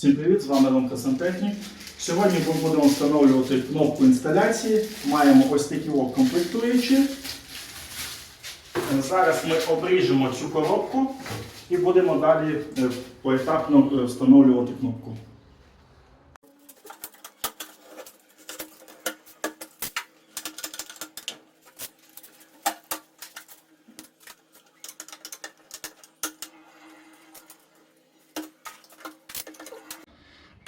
Всім привіт, з вами Ромка Сантехнік. Сьогодні ми будемо встановлювати кнопку інсталяції. Маємо ось такі комплектуючі. Зараз ми обріжемо цю коробку і будемо далі е, поетапно е, встановлювати кнопку.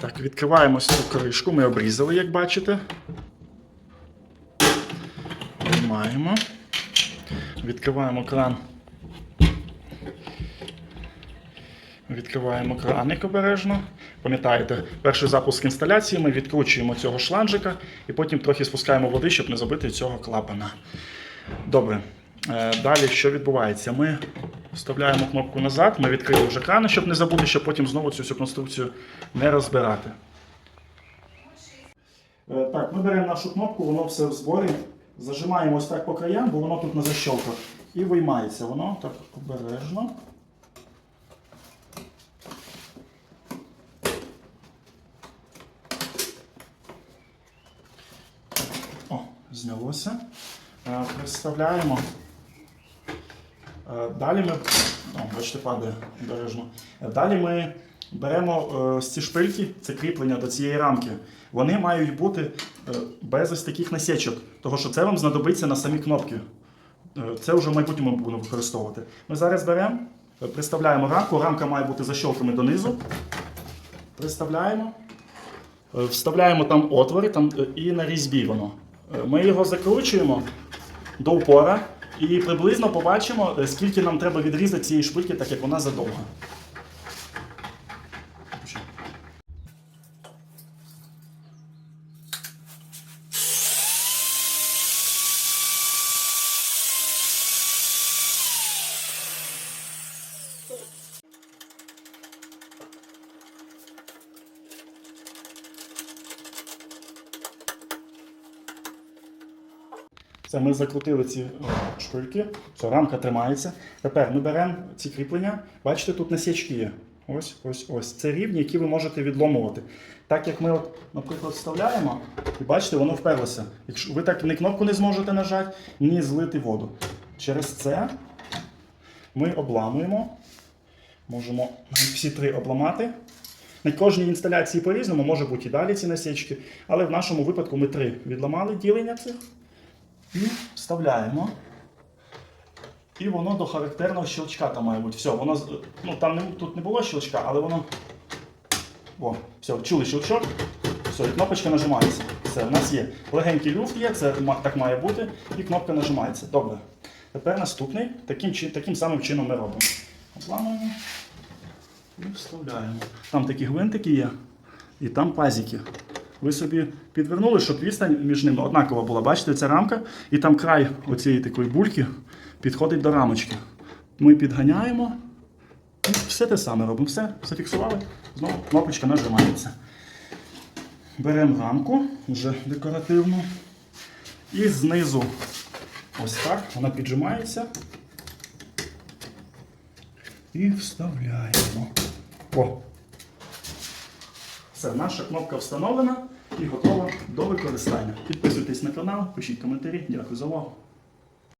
Так, відкриваємо цю кришку, ми обрізали, як бачите. Виймаємо. Відкриваємо кран. Відкриваємо краник обережно. Пам'ятаєте, перший запуск інсталяції ми відкручуємо цього шланжика і потім трохи спускаємо води, щоб не забити цього клапана. Добре. Е, Далі що відбувається? Ми вставляємо кнопку назад, ми відкрили вже крани, щоб не забути, щоб потім знову цю всю конструкцію не розбирати. Е, Так, ми беремо нашу кнопку, воно все в зборі. Зажимаємо ось так по краям, бо воно тут на защолках. І виймається воно так обережно. О, знялося. Представляємо. Е, Далі ми. О, бачите, падає обережно. Е, Далі ми беремо е, ось ці шпильки, це кріплення до цієї рамки. Вони мають бути е, без ось таких насічок, тому що це вам знадобиться на самі кнопки. Е, Це вже в майбутньому будемо використовувати. Ми зараз беремо, е, приставляємо рамку. Рамка має бути защолками донизу. Приставляємо. Е, Вставляємо там отвори там, е, і на різьбі воно. Е, Ми його закручуємо до упора і приблизно побачимо, е, скільки нам треба відрізати цієї шпильки, так як вона задовга. Це ми закрутили ці о, шпильки, ця рамка тримається. Тепер ми беремо ці кріплення. Бачите, тут насічки є. Ось, ось, ось. Це рівні, які ви можете відломувати. Так як ми, от, наприклад, вставляємо, і бачите, воно вперлося. Якщо ви так ні кнопку не зможете нажати, ні злити воду. Через це ми обламуємо. Можемо всі три обламати. На кожній інсталяції по-різному може бути і далі ці насічки, але в нашому випадку ми три відламали ділення цих. І вставляємо. І воно до характерного щелчка там має бути. Все, воно ну, там не, тут не було щелчка, але воно. О, все, чули щелчок. Все, і кнопочка нажимається. Все, у нас є легенький люфт є, це так має бути, і кнопка нажимається. Добре. Тепер наступний. Таким, таким самим чином ми робимо. Обламуємо і вставляємо. Там такі гвинтики є, і там пазики. Ви собі підвернули, щоб відстань між ними однакова була. Бачите, ця рамка, і там край оцієї такої бульки підходить до рамочки. Ми підганяємо і все те саме робимо. Все, зафіксували, знову кнопочка нажимається. Беремо рамку, вже декоративну, і знизу ось так, вона піджимається. І вставляємо. О! Все, наша кнопка встановлена і готова до використання. Підписуйтесь на канал, пишіть коментарі. Дякую за увагу.